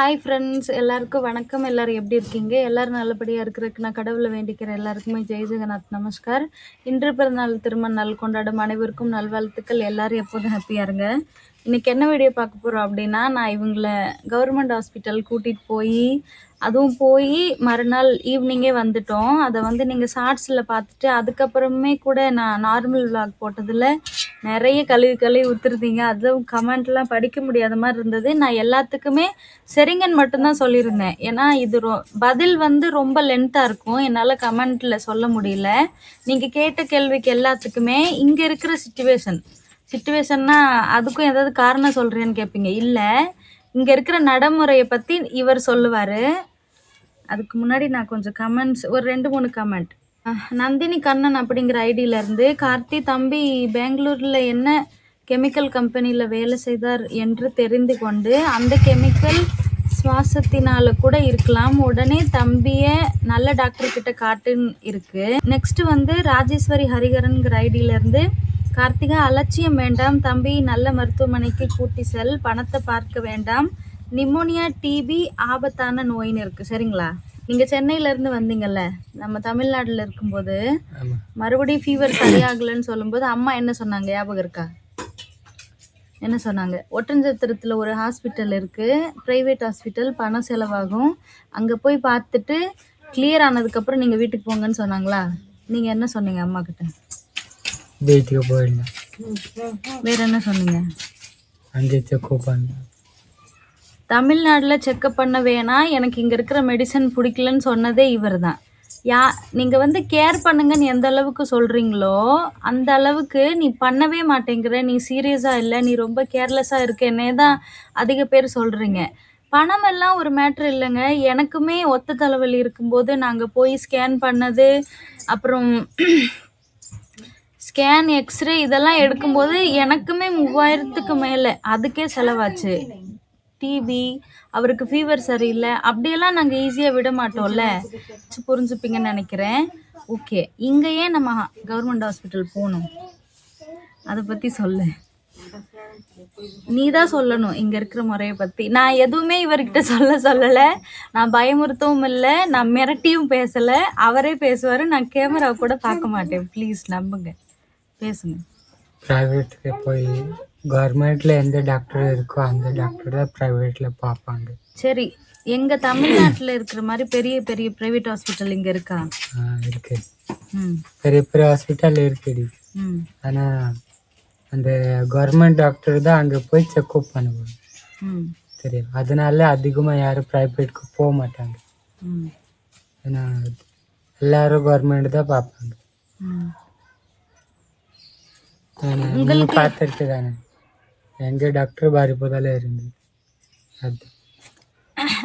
Hi friends எல்லாருக்கும் வணக்கம். எல்லாரும் எப்படி இருக்கீங்க? எல்லாரும் நல்லபடியாக இருக்கிறதுக்கு நான் கடவுளை வேண்டிக்கிறேன். எல்லாருக்குமே ஜெய் ஜெகநாத் நமஸ்கார். இன்று பிறநாள் திருமண நாள் கொண்டாடும் அனைவருக்கும் நல்வாழ்த்துக்கள். எல்லாரும் எப்போதும் ஹாப்பியாக இருங்க. இன்றைக்கி என்ன வீடியோ பார்க்க போகிறோம் அப்படின்னா நான் இவங்கள கவர்மெண்ட் ஹாஸ்பிட்டல் கூட்டிகிட்டு போய் அதுவும் போய் மறுநாள் ஈவினிங்கே வந்துட்டோம். அதை வந்து நீங்கள் ஷார்ட்ஸில் பார்த்துட்டு அதுக்கப்புறமே கூட நான் நார்மல் vlog போட்டதில் நிறைய கழுவி கழுவி ஊற்றுருந்தீங்க அதுவும் கமெண்ட்லாம் படிக்க முடியாத மாதிரி இருந்தது. நான் எல்லாத்துக்குமே சரிங்கன்னு மட்டும்தான் சொல்லியிருந்தேன். ஏன்னா இது ரொ பதில் வந்து ரொம்ப லென்த்தாக இருக்கும். என்னால் கமெண்ட்டில் சொல்ல முடியல. நீங்கள் கேட்ட கேள்விக்கு எல்லாத்துக்குமே இங்கே இருக்கிற சுச்சுவேஷன் சுச்சுவேஷன்னா அதுக்கும் ஏதாவது காரணம் சொல்கிறேன்னு கேட்பீங்க இல்லை இங்கே இருக்கிற நடைமுறையை பற்றி இவர் சொல்லுவார். அதுக்கு முன்னாடி நான் கொஞ்சம் கமெண்ட்ஸ் ஒரு ரெண்டு மூணு கமெண்ட் நந்தினி கண்ணன் அப்படிங்கிற ஐடியில இருந்து கார்த்தி தம்பி பெங்களூரில் என்ன கெமிக்கல் கம்பெனியில் வேலை செய்தார் என்று தெரிந்து கொண்டு அந்த கெமிக்கல் சுவாசத்தினால கூட இருக்கலாம். உடனே தம்பியை நல்ல டாக்டர் கிட்ட காட்டுன்னு இருக்கு. நெக்ஸ்ட் வந்து ராஜேஸ்வரி ஹரிகரன்கிற ஐடியில இருந்து கார்த்திகா அலட்சியம் வேண்டாம் தம்பி நல்ல மருத்துவமனைக்கு கூட்டி செல் பணத்தை பார்க்க வேண்டாம் நிமோனியா டிபி ஆபத்தான நோயின்னு இருக்கு. சரிங்களா? நீங்க சென்னையில இருந்து வந்தீங்கல்ல நம்ம தமிழ்நாட்டுல இருக்கும்போது மறுபடியும் ஃபீவர் சரியாகலைன்னு சொல்லும்போது அம்மா என்ன சொன்னாங்க? ஞாபகம் இருக்கா? என்ன சொன்னாங்க? ஒட்டஞ்சத்திரத்தில் ஒரு ஹாஸ்பிட்டல் இருக்குது ப்ரைவேட் ஹாஸ்பிட்டல் பணம் செலவாகும். அங்கே போய் பார்த்துட்டு கிளியர் ஆனதுக்கப்புறம் நீங்கள் வீட்டுக்கு போங்கன்னு சொன்னாங்களா? நீங்கள் என்ன சொன்னீங்க அம்மா கிட்ட? வீட்டுக்கு போயிடலாம் வேற என்ன சொன்னீங்க? அங்கே செக்கப் தமிழ்நாட்டில் செக்கப் பண்ண வேணாம் எனக்கு இங்கே இருக்கிற மெடிசன் பிடிக்கலன்னு சொன்னதே இவர் தான் யா நீங்கள் வந்து கேர் பண்ணுங்கன்னு எந்த அளவுக்கு சொல்கிறீங்களோ அந்த அளவுக்கு நீ பண்ணவே மாட்டேங்கிற நீ சீரியஸாக இல்லை நீ ரொம்ப கேர்லெஸ்ஸாக இருக்கேன்னே தான் அதிக பேர் சொல்கிறீங்க பணம் எல்லாம் ஒரு மேட்ரு இல்லைங்க. எனக்குமே ஒத்த தலைவலி இருக்கும்போது நாங்கள் போய் ஸ்கேன் பண்ணது அப்புறம் ஸ்கேன் எக்ஸ்ரே இதெல்லாம் எடுக்கும்போது எனக்குமே மூவாயிரத்துக்கு மேலே அதுக்கே செலவாச்சு. டிபி அவருக்கு ஃபீவர் சரியில்லை. அப்படியெல்லாம் நாங்கள் ஈஸியாக விட மாட்டோம்ல. புரிஞ்சுப்பீங்கன்னு நினைக்கிறேன். ஓகே இங்கே ஏன் நம்ம கவர்மெண்ட் ஹாஸ்பிட்டல் போகணும். அதை பற்றி சொல்லு. நீ தான் சொல்லணும். இங்கே இருக்கிற முறையை பற்றி நான் எதுவுமே இவர்கிட்ட சொல்ல சொல்லலை. நான் பயமுறுத்தவும் இல்லை. நான் மிரட்டியும் பேசலை. அவரே பேசுவார். நான் கேமரா கூட பார்க்க மாட்டேன். ப்ளீஸ் நம்புங்க. பேசுங்க. போய் கவர்மெண்ட்டில் எந்த டாக்டர் இருக்கோ அந்த டாக்டர் தான் ப்ரைவேட்டில் பார்ப்பாங்க. சரி எங்கள் தமிழ்நாட்டில் இருக்கிற மாதிரி பெரிய பெரிய ப்ரைவேட் ஹாஸ்பிட்டல் இங்கே இருக்கா? ஆ, இருக்கு. ம். பெரிய பெரிய ஹாஸ்பிட்டல் இருக்குது ம். ஆனால் அந்த கவர்மெண்ட் டாக்டர் தான் அங்கே போய் செக்கப் பண்ணுவாங்க. ம். தெரியும் அதனால அதிகமாக யாரும் ப்ரைவேட்டுக்கு போக மாட்டாங்க. ம். ஏன்னா எல்லாரும் கவர்மெண்ட் தான் பார்ப்பாங்க. ம். பார்த்துருக்கு தானே எங்கள் டாக்டர் பாரிப்போதால இருந்தது அது.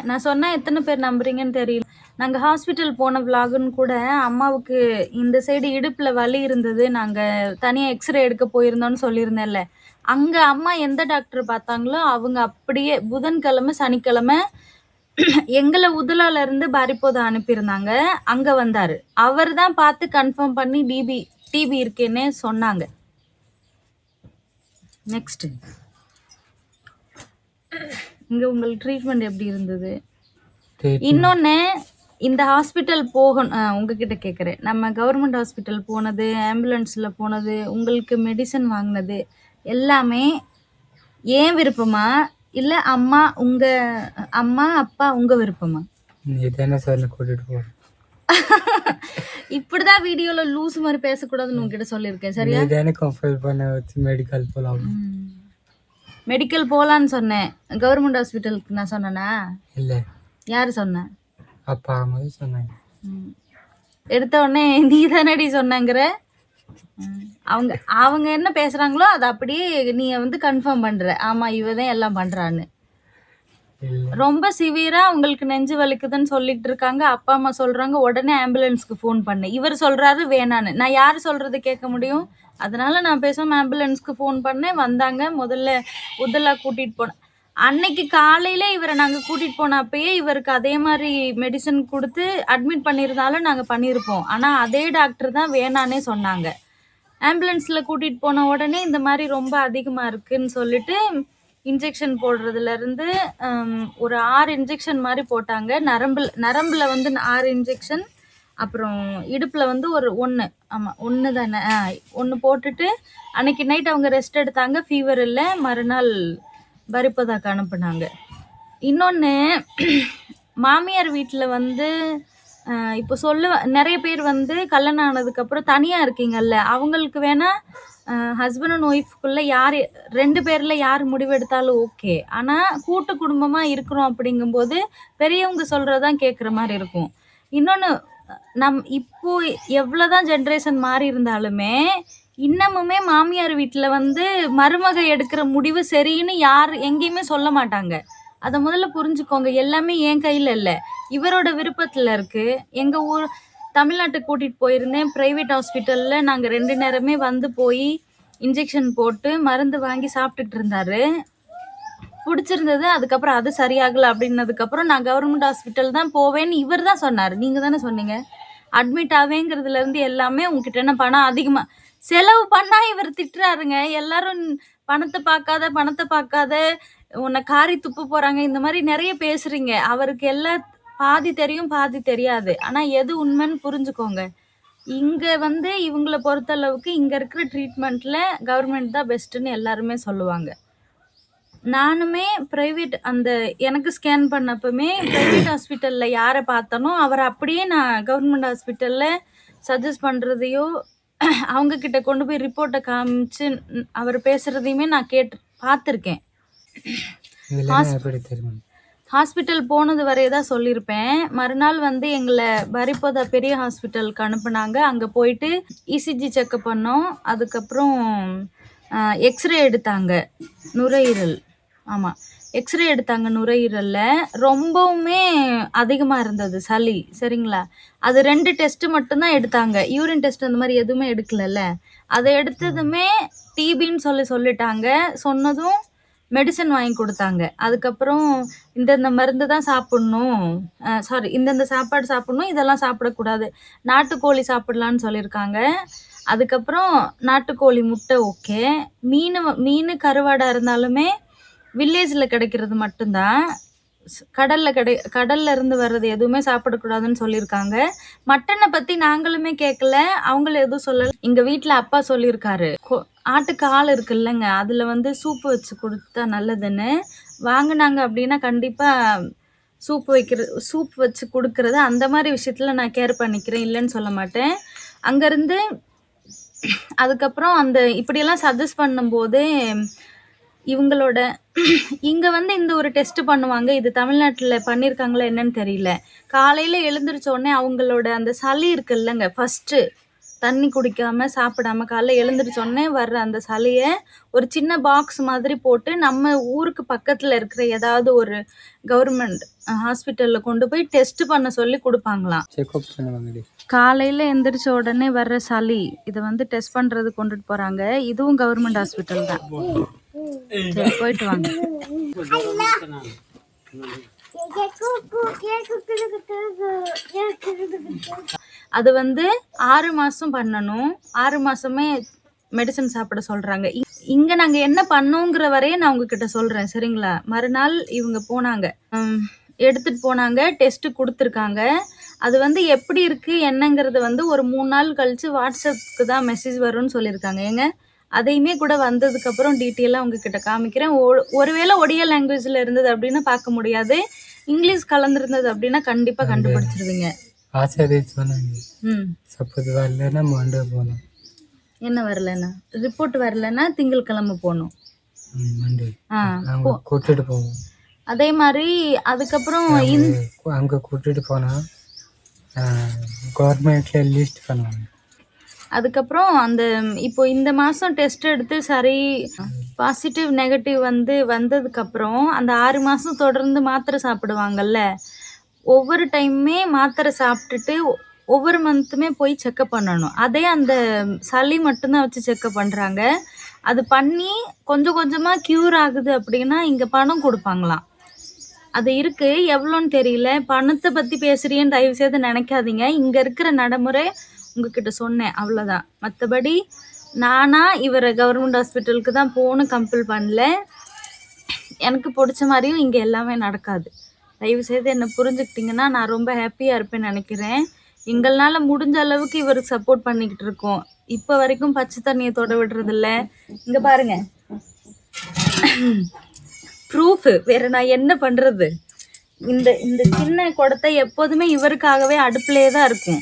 நான் சொன்னால் எத்தனை பேர் நம்புறீங்கன்னு தெரியல. நாங்கள் ஹாஸ்பிட்டல் போன விலாகுன்னு கூட அம்மாவுக்கு இந்த சைடு இடுப்பில் வலி இருந்தது. நாங்கள் தனியாக எக்ஸ்ரே எடுக்க போயிருந்தோம்னு சொல்லியிருந்தேன்ல. அங்கே அம்மா எந்த டாக்டர் பார்த்தாங்களோ அவங்க அப்படியே புதன்கிழமை சனிக்கிழமை எங்களை உதலால இருந்து பாரிப்போதை அனுப்பியிருந்தாங்க. அங்கே வந்தார். அவர் தான் பார்த்து கன்ஃபார்ம் பண்ணி டிபி டிபி இருக்கேன்னே சொன்னாங்க. நெக்ஸ்ட்டு இங்கே உங்களுக்கு ட்ரீட்மெண்ட் எப்படி இருந்தது? இன்னொன்று இந்த ஹாஸ்பிட்டல் போகணும் உங்ககிட்ட கேட்குறேன் நம்ம கவர்மெண்ட் ஹாஸ்பிட்டல் போனது ஆம்புலன்ஸில் போனது உங்களுக்கு மெடிசன் வாங்கினது எல்லாமே ஏன் விருப்பமா? இல்லை அம்மா உங்கள் அம்மா அப்பா உங்கள் விருப்பமா? நீ தானே சொல்லி கூட்டிகிட்டு போகிறேன் இப்படிதான் வீடியோவில் லூஸ் மாதிரி பேசக்கூடாதுன்னு உங்ககிட்ட சொல்லியிருக்கேன் சரியா? வச்சு மெடிக்கல் போகலாம் மெடிக்கல் போகலான்னு சொன்னேன். கவர்மெண்ட் ஹாஸ்பிட்டலுக்கு நான் சொன்னேனா? இல்லை. யார் சொன்னேன் அப்பா அம்மா சொன்னாங்க. ம். எடுத்த உடனே நீ தானடி சொன்னங்கிற. அவங்க அவங்க என்ன பேசுறாங்களோ அதை அப்படியே நீ வந்து கன்ஃபார்ம் பண்ற. ஆமா இவ தான் எல்லாம் பண்றான்னு. இல்லை ரொம்ப சிவியரா உங்களுக்கு நெஞ்சு வலிக்குதுன்னு சொல்லிட்டு இருக்காங்க. அப்பா அம்மா சொல்றாங்க உடனே ஆம்புலன்ஸ்க்கு ஃபோன் பண்ணு. இவர் சொல்றாரு வேணான்னு. நான் யார் சொல்றது கேட்க முடியும்? அதனால நான் பேசாம ஆம்புலன்ஸ்க்கு ஃபோன் பண்ணேன். வந்தாங்க. முதல்ல உதலா கூட்டிட்டு போனேன் அன்னைக்கு காலையில இவரை நாங்க கூட்டிட்டு போனப்பயே இவருக்கு அதே மாதிரி மெடிசன் கொடுத்து அட்மிட் பண்ணியிருந்தாலும் நாங்க பண்ணியிருப்போம் ஆனா அதே டாக்டர் தான் வேணானே சொன்னாங்க. ஆம்புலன்ஸ்ல கூட்டிட்டு போன உடனே இந்த மாதிரி ரொம்ப அதிகமா இருக்குன்னு சொல்லிட்டு இன்ஜெக்ஷன் போடுறதுலேருந்து ஒரு ஆறு இன்ஜெக்ஷன் மாதிரி போட்டாங்க. நரம்பில் நரம்பில் வந்து ஆறு இன்ஜெக்ஷன் அப்புறம் இடுப்பில் வந்து ஒரு ஒன்று ஆமாம் ஒன்று தானே. ஆ ஒன்று போட்டுட்டு அன்னைக்கு நைட் அவங்க ரெஸ்ட் எடுத்தாங்க. ஃபீவர் இல்லை. மறுநாள் பரிப்பதாக்கு அனுப்புனாங்க. இன்னொன்று மாமியார் வீட்டில் வந்து இப்போ சொல்ல நிறைய பேர் வந்து கல்யாணம் ஆனதுக்கப்புறம் தனியாக இருக்கீங்கல்ல. அவங்களுக்கு வேணால் ஹஸ்பண்ட் அண்ட் ஒய்ஃப்குள்ளே யார் ரெண்டு பேரில் யார் முடிவெடுத்தாலும் ஓகே ஆனால் கூட்டு குடும்பமாக இருக்கிறோம் அப்படிங்கும்போது பெரியவங்க சொல்கிறதான் கேட்குற மாதிரி இருக்கும். இன்னொன்று நம் இப்போ எவ்வளோதான் ஜென்ரேஷன் மாறி இருந்தாலுமே இன்னமுமே மாமியார் வீட்டில் வந்து மருமகை எடுக்கிற முடிவு சரின்னு யார் எங்கேயுமே சொல்ல மாட்டாங்க. அதை முதல்ல புரிஞ்சுக்கோங்க. எல்லாமே என் கையில் இல்லை. இவரோட விருப்பத்தில் இருக்குது எங்கள் ஊர் தமிழ்நாட்டுக்கு கூட்டிகிட்டு போயிருந்தேன். ப்ரைவேட் ஹாஸ்பிட்டலில் நாங்கள் ரெண்டு நேரமே வந்து போய் இன்ஜெக்ஷன் போட்டு மருந்து வாங்கி சாப்பிட்டுட்டு இருந்தார். பிடிச்சிருந்தது. அதுக்கப்புறம் அது சரியாகலை அப்படின்னதுக்கப்புறம் நான் கவர்மெண்ட் ஹாஸ்பிட்டல் தான் போவேன்னு இவர் தான் சொன்னார். நீங்கள் தானே சொன்னீங்க. அட்மிட் ஆவேங்கிறதுலேருந்து எல்லாமே உங்ககிட்ட என்ன பணம் அதிகமாக செலவு பண்ணால் இவர் திட்டுறாருங்க. எல்லாரும் பணத்தை பார்க்காத பணத்தை பார்க்காத உன்னை காரி துப்பு போகிறாங்க இந்த மாதிரி நிறைய பேசுகிறீங்க அவருக்கு எல்லாம் பாதி தெரியும் பாதி தெரியாது. ஆனால் எது உண்மைன்னு புரிஞ்சுக்கோங்க. இங்கே வந்து இவங்களை பொறுத்தளவுக்கு இங்கே இருக்கிற ட்ரீட்மெண்ட்டில் கவர்மெண்ட் தான் பெஸ்ட்டுன்னு எல்லாருமே சொல்லுவாங்க. நானுமே ப்ரைவேட் அந்த எனக்கு ஸ்கேன் பண்ணப்பமே ப்ரைவேட் ஹாஸ்பிட்டலில் யாரை பார்த்தனோ அவரை அப்படியே நான் கவர்மெண்ட் ஹாஸ்பிட்டலில் சஜஸ்ட் பண்ணுறதையோ அவங்கக்கிட்ட கொண்டு போய் ரிப்போர்ட்டை காமிச்சு அவர் பேசுகிறதையுமே நான் கேட்டு பார்த்துருக்கேன். ஹாஸ்பிட்டல் போனது வரைய தான் சொல்லியிருப்பேன். மறுநாள் வந்து எங்களை பரிப்போதா பெரிய ஹாஸ்பிட்டலுக்கு அனுப்புனாங்க. அங்கே போயிட்டு இசிஜி செக்கப் பண்ணோம். அதுக்கப்புறம் எக்ஸ்ரே எடுத்தாங்க. நுரையீரல். ஆமாம் எக்ஸ்ரே எடுத்தாங்க நுரையீரலில். ரொம்பவுமே அதிகமாக இருந்தது சளி. சரிங்களா? அது ரெண்டு டெஸ்ட்டு மட்டும்தான் எடுத்தாங்க. யூரின் டெஸ்ட் அந்த மாதிரி எதுவுமே எடுக்கலல்ல. அதை எடுத்ததுமே டிபின்னு சொல்லி சொல்லிட்டாங்க. சொன்னதும் மெடிசன் வாங்கி கொடுத்தாங்க. அதுக்கப்புறம் இந்தந்த மருந்து தான் சாப்பிட்ணும். சாரி இந்தந்த சாப்பாடு சாப்பிட்ணும் இதெல்லாம் சாப்பிடக்கூடாது. நாட்டுக்கோழி சாப்பிடலான்னு சொல்லியிருக்காங்க. அதுக்கப்புறம் நாட்டுக்கோழி முட்டை ஓகே மீன் மீன் கருவாடாக இருந்தாலுமே வில்லேஜில் கிடைக்கிறது மட்டும்தான். கடல்ல கிடை கடல்ல இருந்து வர்றது எதுவுமே சாப்பிடக்கூடாதுன்னு சொல்லியிருக்காங்க. மட்டனை பற்றி நாங்களுமே கேட்கல அவங்களும் எதுவும் சொல்லல. எங்கள் வீட்டில் அப்பா சொல்லியிருக்காரு. கொ- ஆட்டுக்கால் இருக்குல்லங்க. அதில் வந்து சூப்பு வச்சு கொடுத்தா நல்லதுன்னு. வாங்கினாங்க அப்படின்னா கண்டிப்பாக சூப் வைக்கிறது சூப் வச்சு கொடுக்கறது அந்த மாதிரி விஷயத்தில் நான் கேர் பண்ணிக்கிறேன். இல்லைன்னு சொல்ல மாட்டேன். அங்கேருந்து அதுக்கப்புறம் அந்த இப்படியெல்லாம் சஜஸ்ட் பண்ணும்போதே இவங்களோட இங்கே வந்து இந்த ஒரு டெஸ்ட் பண்ணுவாங்க. இது தமிழ்நாட்டில் பண்ணியிருக்காங்களா என்னன்னு தெரியல. காலையில் எழுந்திரிச்ச உடனே அவங்களோட அந்த சளி இருக்குல்லங்க. ஃபஸ்ட்டு தண்ணி குடிக்காம சாப்பிடாம காலைல எழுந்திரிச்ச உடனே வர்ற அந்த சளியை ஒரு சின்ன பாக்ஸ் மாதிரி போட்டு நம்ம ஊருக்கு பக்கத்தில் இருக்கிற ஏதாவது ஒரு கவர்மெண்ட் ஹாஸ்பிட்டலில் கொண்டு போய் டெஸ்ட் பண்ண சொல்லி கொடுப்பாங்களாம். காலையில் எந்திரிச்ச உடனே வர்ற சளி இதை வந்து டெஸ்ட் பண்ணுறது கொண்டுட்டு போகிறாங்க இதுவும் கவர்மெண்ட் ஹாஸ்பிட்டல் தான். சரி போயிட்டு வாங்க. அது வந்து ஆறு மாதம் பண்ணணும். ஆறு மாதமே மெடிசன் சாப்பிட சொல்கிறாங்க இங்கே நாங்கள் என்ன பண்ணோங்கிற வரையும் நான் உங்ககிட்ட சொல்கிறேன் சரிங்களா? மறுநாள் இவங்க போனாங்க. எடுத்துட்டு போனாங்க டெஸ்ட்டு கொடுத்துருக்காங்க. அது வந்து எப்படி இருக்குது என்னங்கிறது வந்து ஒரு மூணு நாள் கழித்து வாட்ஸ்அப்புக்கு தான் மெசேஜ் வரும்னு சொல்லியிருக்காங்க. ஏங்க? அதையுமே கூட வந்ததுக்கப்புறம் டீட்டெயிலாக உங்ககிட்ட காமிக்கிறேன். ஒ- ஒருவேளை ஒடிய லாங்குவேஜில் இருந்தது அப்படின்னு பார்க்க முடியாது. இங்கிலீஷ் கலந்துருந்தது அப்படின்னா கண்டிப்பாக கண்டுபிடிச்சிருவீங்க. ஆசாரி சொன்னாங்க ம். சப்போஸ் வரலன்னா மண்டே போகணும். என்ன வரலன்னா? ரிப்போர்ட் வரலன்னா திங்கட்கிழமை போகணும். மண்டே. ஆ கூட்டிட்டு போவோம். அதே மாதிரி அதுக்கப்புறம் அங்கே கூட்டிட்டு போனால் கவர்மெண்ட்ல லிஸ்ட் பண்ணுவாங்க. அதுக்கப்புறம் அந்த இப்போ இந்த மாதம் டெஸ்ட் எடுத்து சரி பாசிட்டிவ் நெகட்டிவ் வந்து வந்ததுக்கப்புறம் அந்த ஆறு மாதம் தொடர்ந்து மாத்திரை சாப்பிடுவாங்கல்ல ஒவ்வொரு டைமுமே மாத்திரை சாப்பிட்டுட்டு ஒவ்வொரு மந்த்துமே போய் செக்கப் பண்ணணும். அதே அந்த சளி மட்டும்தான் வச்சு செக்கப் பண்ணுறாங்க அது பண்ணி கொஞ்சம் கொஞ்சமாக க்யூர் ஆகுது அப்படின்னா இங்கே பணம் கொடுப்பாங்களாம். அது இருக்குது எவ்வளோன்னு தெரியல. பணத்தை பற்றி பேசுகிறீன்னு தயவு செய்து நினைக்காதீங்க. இங்கே இருக்கிற நடைமுறை உங்ககிட்ட சொன்னேன் அவ்வளோதான் மற்றபடி நானாக இவரை கவர்மெண்ட் ஹாஸ்பிட்டலுக்கு தான் போகணும் கம்பல் பண்ணல. எனக்கு பிடிச்ச மாதிரியும் இங்கே எல்லாமே நடக்காது. தயவு செய்து என்னை புரிஞ்சுக்கிட்டிங்கன்னா நான் ரொம்ப ஹாப்பியாக இருப்பேன்னு நினைக்கிறேன். எங்களால் முடிஞ்ச அளவுக்கு இவருக்கு சப்போர்ட் பண்ணிக்கிட்டு இருக்கோம். இப்போ வரைக்கும் பச்சை தண்ணியை தொட விடுறதில்ல. இங்கே பாருங்க. ப்ரூஃபு வேறு நான் என்ன பண்ணுறது இந்த இந்த சின்ன குடத்தை எப்போதுமே இவருக்காகவே அடுப்புலேயே தான் இருக்கும்.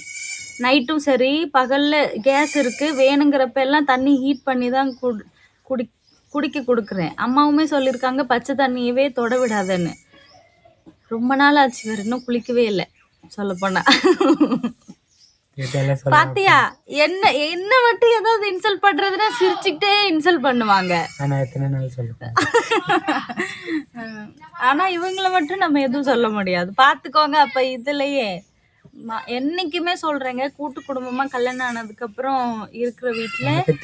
நைட்டும் சரி பகலில் கேஸ் இருக்குது வேணுங்கிறப்ப எல்லாம் தண்ணி ஹீட் பண்ணி தான் குடி குடி குடிக்க கொடுக்குறேன். அம்மாவுமே சொல்லியிருக்காங்க பச்சை தண்ணியவே தொட விடாதன்னு. ரொம்ப நாள் ஆச்சு இவர் இன்னும் குளிக்கவே இல்லை சொல்லப்போனால் பாத்தியா என்ன என்ன மட்டும் ஏதாவது இன்சல்ட் பண்றதுன்னா சிரிச்சுக்கிட்டே இன்சல்ட் பண்ணுவாங்க. ஆனா இவங்கள மட்டும் நம்ம எதுவும் சொல்ல முடியாது. பாத்துக்கோங்க அப்ப இதுலயே. என்னைக்குமே சொல்றேங்க கூட்டு குடும்பமா கல்யாணம் ஆனதுக்கு அப்புறம் இருக்கிற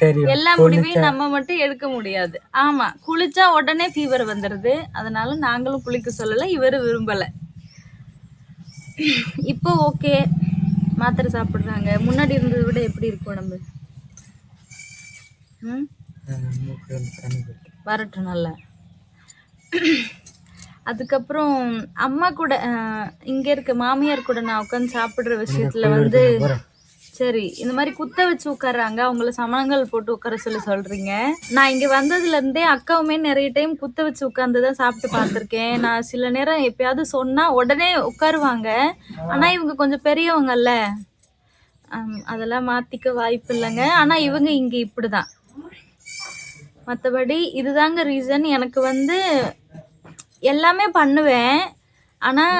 தெரியும். எல்லா முடிவையும் நம்ம மட்டும் எடுக்க முடியாது. ஆமா குளிச்சா உடனே ஃபீவர் வந்துடுது அதனால நாங்களும் குளிக்க சொல்லல இவரு விரும்பல. இப்போ ஓகே மாத்திரை சாப்பிடுறாங்க. முன்னாடி இருந்ததை விட எப்படி இருக்கு உடம்பு. வரட்டும் நல்லா. அதுக்கப்புறம் அம்மா கூட இங்க இருக்க மாமியார் கூட நான் உட்காந்து சாப்பிடுற விஷயத்துல வந்து. சரி இந்த மாதிரி குத்த வச்சு உட்கார்றாங்க அவங்கள சமணங்கள் போட்டு உட்கார சொல்லி சொல்றீங்க. நான் இங்க வந்ததுல இருந்தே அக்காவுமே நிறைய டைம் குத்த வச்சு உட்கார்ந்து தான் சாப்பிட்டு பார்த்திருக்கேன். நான் சில நேரம் எப்பயாவது சொன்னா உடனே உட்காருவாங்க ஆனா இவங்க கொஞ்சம் பெரியவங்கல்ல. அதெல்லாம் மாத்திக்க வாய்ப்பு இல்லைங்க. ஆனா இவங்க இங்க இப்படிதான். மற்றபடி இதுதாங்க ரீசன் எனக்கு வந்து எல்லாமே பண்ணுவேன். ஆனால்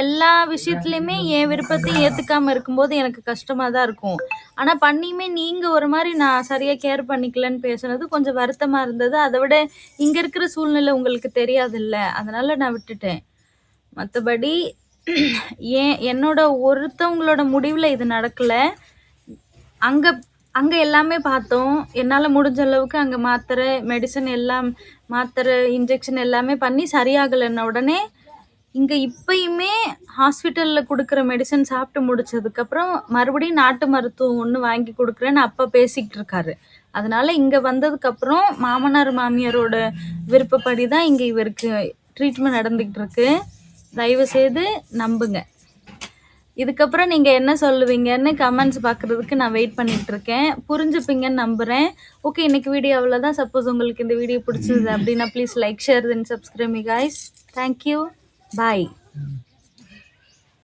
எல்லா விஷயத்துலையுமே என் விருப்பத்தையும் ஏற்றுக்காமல் இருக்கும்போது எனக்கு கஷ்டமாக தான் இருக்கும். ஆனால் பண்ணியுமே நீங்கள் ஒரு மாதிரி நான் சரியாக கேர் பண்ணிக்கலன்னு பேசுனது கொஞ்சம் வருத்தமாக இருந்தது. அதை விட இங்கே இருக்கிற சூழ்நிலை உங்களுக்கு தெரியாதுல்ல. அதனால் நான் விட்டுட்டேன். மற்றபடி ஏன் என்னோட ஒருத்தவங்களோட முடிவில் இது நடக்கலை. அங்கே அங்கே எல்லாமே பார்த்தோம். என்னால் முடிஞ்ச அளவுக்கு அங்கே மாத்திரை மெடிசன் எல்லாம் மாத்திரை இன்ஜெக்ஷன் எல்லாமே பண்ணி சரியாகலைன்ன உடனே இங்கே இப்பயுமே ஹாஸ்பிட்டலில் கொடுக்குற மெடிசன் சாப்பிட்டு முடிச்சதுக்கப்புறம் மறுபடியும் நாட்டு மருத்துவம் ஒன்று வாங்கி கொடுக்குறேன்னு அப்பா பேசிக்கிட்டு இருக்காரு. அதனால இங்கே வந்ததுக்கப்புறம் மாமனார் மாமியாரோட விருப்பப்படி தான் இங்கே இவருக்கு ட்ரீட்மெண்ட் நடந்துக்கிட்டு இருக்கு. தயவு செய்து நம்புங்க. இதுக்கப்புறம் நீங்கள் என்ன சொல்லுவீங்கன்னு கமெண்ட்ஸ் பார்க்குறதுக்கு நான் வெயிட் பண்ணிகிட்ருக்கேன் புரிஞ்சுப்பீங்கன்னு நம்புகிறேன் ஓகே இன்னைக்கு வீடியோ அவ்வளோதான் சப்போஸ் உங்களுக்கு இந்த வீடியோ பிடிச்சது அப்படின்னா please like share then subscribe guys guys thank you bye